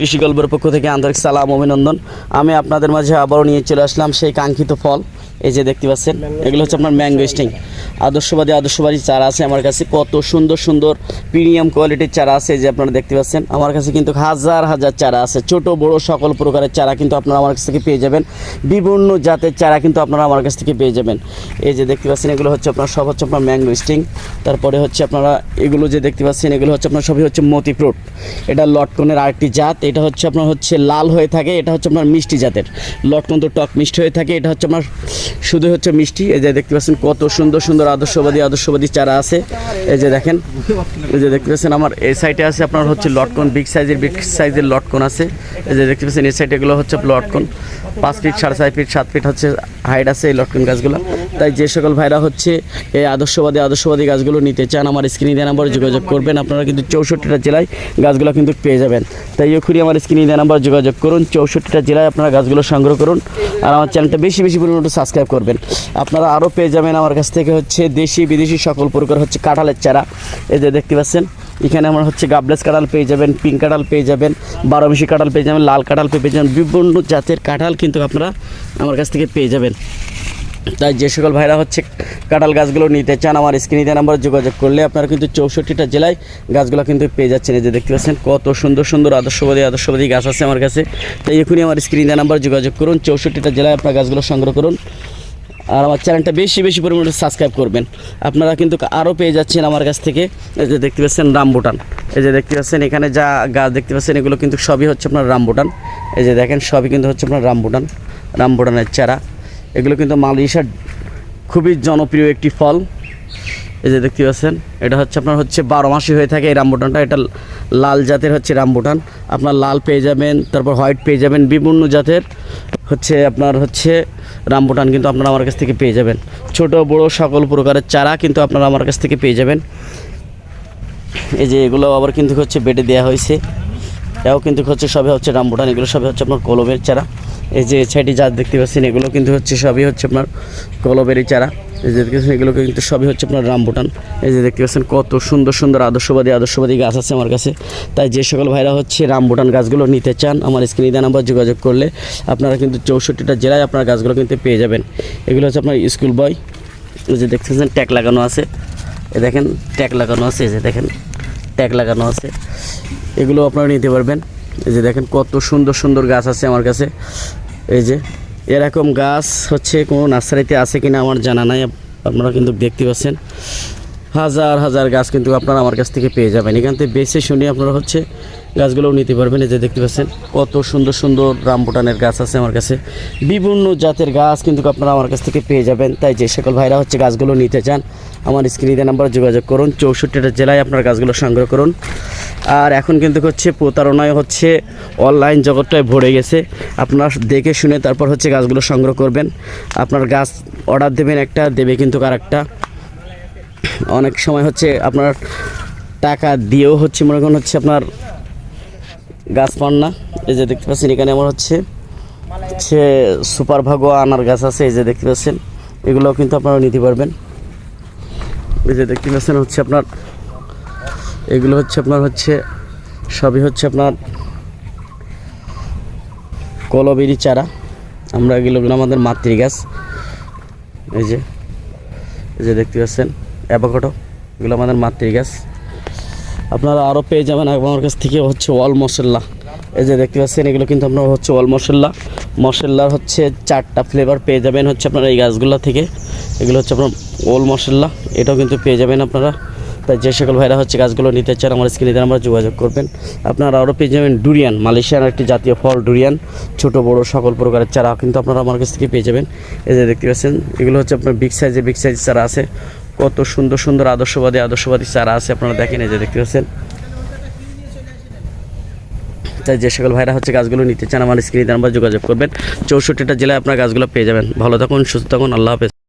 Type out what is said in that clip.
কৃষি গল্পের পক্ষ থেকে আন্তরিক সালাম, অভিনন্দন। আমি আপনাদের মাঝে আবারও নিয়ে চলে আসলাম সেই কাঙ্ক্ষিত ফল। এই যে দেখতে পাচ্ছেন, এগুলো হচ্ছে আপনার ম্যাঙ্গো স্টিং। আদর্শবাদী আদর্শবাদী চারা আছে আমার কাছে। কত সুন্দর সুন্দর, প্রিমিয়াম কোয়ালিটির চারা আছে যে আপনারা দেখতে পাচ্ছেন। আমার কাছে কিন্তু হাজার হাজার চারা আছে। ছোট, বড় সকল প্রকারের চারা কিন্তু আপনারা আমার কাছ থেকে পেয়ে যাবেন। বিভিন্ন জাতের চারা কিন্তু আপনারা আমার কাছ থেকে পেয়ে যাবেন। এই যে দেখতে পাচ্ছেন, এগুলো হচ্ছে আপনার, সব হচ্ছে আপনার ম্যাঙ্গো স্টিং। তারপরে হচ্ছে আপনারা এগুলো যে দেখতে পাচ্ছেন, এগুলো হচ্ছে আপনার, সবই হচ্ছে মতি ফ্রুট। এটা লটকনের আরেকটি জাত। এটা হচ্ছে আপনার হচ্ছে লাল হয়ে থাকে, এটা হচ্ছে আপনার মিষ্টি জাতের। লটকন তো টক মিষ্টি হয়ে থাকে, এটা হচ্ছে আপনার শুধু হচ্ছে মিষ্টি। এই যে দেখতে পাচ্ছেন কত সুন্দর সুন্দর আদর্শবাদী আদর্শবাদী চারা আছে। এই যে দেখেন, এই যে দেখতে পাচ্ছেন আমার এই সাইডে আছে আপনার হচ্ছে লটকন, বিগ সাইজের বিগ সাইজের লটকন আছে। এই যে দেখতে পাচ্ছেন এই সাইডে এগুলো হচ্ছে লটকন। পাঁচ ফিট, সাড়ে ছয় ফিট, সাত ফিট হচ্ছে হাইট আছে এই লটকন গাছগুলো। তাই যে সকল ভাইরা হচ্ছে এই আদর্শবাদী আদর্শবাদী গাছগুলো নিতে চান, আমার স্ক্রিনে দেওয়া নাম্বারে যোগাযোগ করবেন। আপনারা কিন্তু চৌষট্টিটা জেলায় গাছগুলো কিন্তু পেয়ে যাবেন। তাই এক্ষুনি আমার স্ক্রিনে দেওয়া নাম্বার যোগাযোগ করুন, চৌষট্টিটা জেলায় আপনারা গাছগুলো সংগ্রহ করুন আর আমার চ্যানেলটা বেশি বেশি পরিমাণে একটু সাবস্ক্রাইব করবেন। আপনারা আরও পেয়ে যাবেন আমার কাছ থেকে হচ্ছে দেশি, বিদেশি সকল প্রকার হচ্ছে কাঁঠালের চারা। এই যে দেখতে পাচ্ছেন, এখানে আমার হচ্ছে গাবলেস কাঁঠাল পেয়ে যাবেন, পিঙ্ক কাঁঠাল পেয়ে যাবেন বারোমিশি কাঁঠাল পেয়ে যাবেন, লাল কাঁঠাল পেয়ে যাবেন, বিভিন্ন জাতের কাঁঠাল কিন্তু আপনারা আমার কাছ থেকে পেয়ে যাবেন। তাই যে সকল ভাইরা হচ্ছে কাঁঠাল গাছগুলো নিতে চান, আমার স্ক্রিনে নাম্বার যোগাযোগ করলে আপনারা কিন্তু চৌষট্টিটা জেলায় গাছগুলো কিন্তু পেয়ে যাচ্ছেন। এই যে দেখতে পাচ্ছেন, কত সুন্দর সুন্দর আদর্শবাদী আদর্শবাদী গাছ আছে আমার কাছে। তাই এখনই আমার স্ক্রিনে নাম্বার যোগাযোগ করুন, চৌষট্টিটা জেলায় আপনার গাছগুলো সংগ্রহ করুন। আর আমার চ্যানেলটা বেশি বেশি পরিমাণে সাবস্ক্রাইব করবেন। আপনারা কিন্তু আরও পেয়ে যাচ্ছেন আমার কাছ থেকে, এই যে দেখতে পাচ্ছেন রামবুটান এই যে দেখতে পাচ্ছেন, এখানে যা গাছ দেখতে পাচ্ছেন, এগুলো কিন্তু সবই হচ্ছে আপনার রামবুটান এই যে দেখেন, সবই কিন্তু হচ্ছে আপনার রামবুটান রামবুটানের চারা। এগুলো কিন্তু মালয়েশিয়ার খুবই জনপ্রিয় একটি ফল। এই যে দেখতে পাচ্ছেন, এটা হচ্ছে আপনার হচ্ছে বারো মাসই হয়ে থাকে এই রামবুটানটা। এটা লাল জাতের হচ্ছে রামবুটান। আপনার লাল পেয়ে যাবেন, তারপর হোয়াইট পেয়ে যাবেন, বিভিন্ন জাতের হচ্ছে আপনার হচ্ছে রামবুটান কিন্তু আপনারা আমার কাছ থেকে পেয়ে যাবেন। ছোট, বড় সকল প্রকারের চারা কিন্তু আপনারা আমার কাছ থেকে পেয়ে যাবেন। এই যে এগুলো আবার কিন্তু হচ্ছে বেটে দেওয়া হয়েছে। এও কিন্তু হচ্ছে সবই হচ্ছে রামবুটান, এগুলো সবই হচ্ছে আপনার কলমের চারা। এই যে ছাইটি জাত দেখতে পাচ্ছেন, এগুলো কিন্তু হচ্ছে সবই হচ্ছে আপনার কলবেরি চারা। এই যে দেখতে এগুলো কিন্তু সবই হচ্ছে আপনার রামবুটান এই যে দেখতে পাচ্ছেন, কত সুন্দর সুন্দর আদর্শবাদী আদর্শবাদী গাছ আছে আমার কাছে। তাই যে সকল ভাইরা হচ্ছে রামবুটান গাছগুলো নিতে চান, আমার স্ক্রিনে দেওয়া নাম্বার যোগাযোগ করলে আপনারা কিন্তু চৌষট্টিটা জেলায় আপনার গাছগুলো কিন্তু পেয়ে যাবেন। এগুলো হচ্ছে আপনার স্কুল বয়, এই যে দেখতে পাচ্ছেন, ট্যাগ লাগানো আছে। এ দেখেন, ট্যাগ লাগানো আছে, এই যে দেখেন, ট্যাগ লাগানো আছে। এগুলো আপনারা নিতে পারবেন। এই যে দেখেন কত সুন্দর সুন্দর গাছ আছে আমার কাছে। এই যে এরকম গাছ হচ্ছে কোনো নার্সারিতে আছে কিনা আমার জানা নাই আপনারা কিন্তু দেখতে পাচ্ছেন। হাজার হাজার গাছ কিন্তু আপনারা আমার কাছ থেকে পেয়ে যাবেন। এখান থেকে বেশি শুনি আপনারা হচ্ছে গাছগুলোও নিতে পারবেন, এই যে দেখতে পাচ্ছেন। কত সুন্দর সুন্দর রামবুটানের গাছ আছে আমার কাছে। বিভিন্ন জাতের গাছ কিন্তু আপনারা আমার কাছ থেকে পেয়ে যাবেন। তাই যে সকল ভাইরা হচ্ছে গাছগুলো নিতে চান, আমার স্ক্রিনে নাম্বার যোগাযোগ করুন, চৌষট্টিটা জেলায় আপনার গাছগুলো সংগ্রহ করুন। আর এখন কিন্তু হচ্ছে প্রতারণায় হচ্ছে অনলাইন জগৎটায় ভরে গেছে। আপনারা দেখে শুনে তারপর হচ্ছে গাছগুলো সংগ্রহ করবেন। আপনার গাছ অর্ডার দেবেন একটা, দেবে কিন্তু আর একটা অনেক সময় হচ্ছে আপনার টাকা দিয়েও হচ্ছে মনে করেন হচ্ছে আপনার গাছ পান না। এই যে দেখতে পাচ্ছেন, এখানে আমার হচ্ছে হচ্ছে সুপার ভাগো আনার গাছ আছে, এই যে দেখতে পাচ্ছেন। এগুলোও কিন্তু আপনারা নিতে পারবেন। এই যে দেখতে পাচ্ছেন, হচ্ছে আপনার, এগুলো হচ্ছে আপনার হচ্ছে, সবই হচ্ছে আপনার কলবেরি চারা। আমরা এগুলো আমাদের মাতৃ গাছ। এই যে এই যে দেখতে পাচ্ছেন, অ্যাভোকাডো, এগুলো আমাদের মাতৃ গাছ। আপনারা আরও পেয়ে যাবেন। আমার কাছ থেকে হচ্ছে অল মশলা। এই যে দেখতে পাচ্ছেন, এগুলো কিন্তু আপনার হচ্ছে অল মশলা। মশলার হচ্ছে চারটা ফ্লেভার পেয়ে যাবেন হচ্ছে আপনারা এই গাছগুলো থেকে। এগুলো হচ্ছে আপনার ওল মশলা, এটাও কিন্তু পেয়ে যাবেন আপনারা। তাই যে সকল ভাইরা হচ্ছে গাছগুলো নিতে চান, আমার স্ক্রিনে আমরা যোগাযোগ করবেন। আপনারা আরও পেয়ে যাবেন ডুরিয়ান মালয়েশিয়ার একটি জাতীয় ফল ডুরিয়ান ছোট, বড়, সকল প্রকারের চারা কিন্তু আপনারা আমার কাছ থেকে পেয়ে যাবেন। এই যে দেখতে পাচ্ছেন, এগুলো হচ্ছে আপনার বিগ সাইজে বিগ সাইজ চারা আছে। কত সুন্দর সুন্দর আদর্শবাদী আদর্শবাদী চারা আছে, আপনারা দেখেন এই যে দেখতে পাচ্ছেন। তাই যে সকল ভাইরা হচ্ছে গাছগুলো নিতে চান, আমার স্ক্রিনে নাম্বার যোগাযোগ করবেন। চৌষট্টিটা জেলায় আপনার গাছগুলো পেয়ে যাবেন। ভালো থাকুন, সুস্থ থাকুন, আল্লাহ হাফেজ।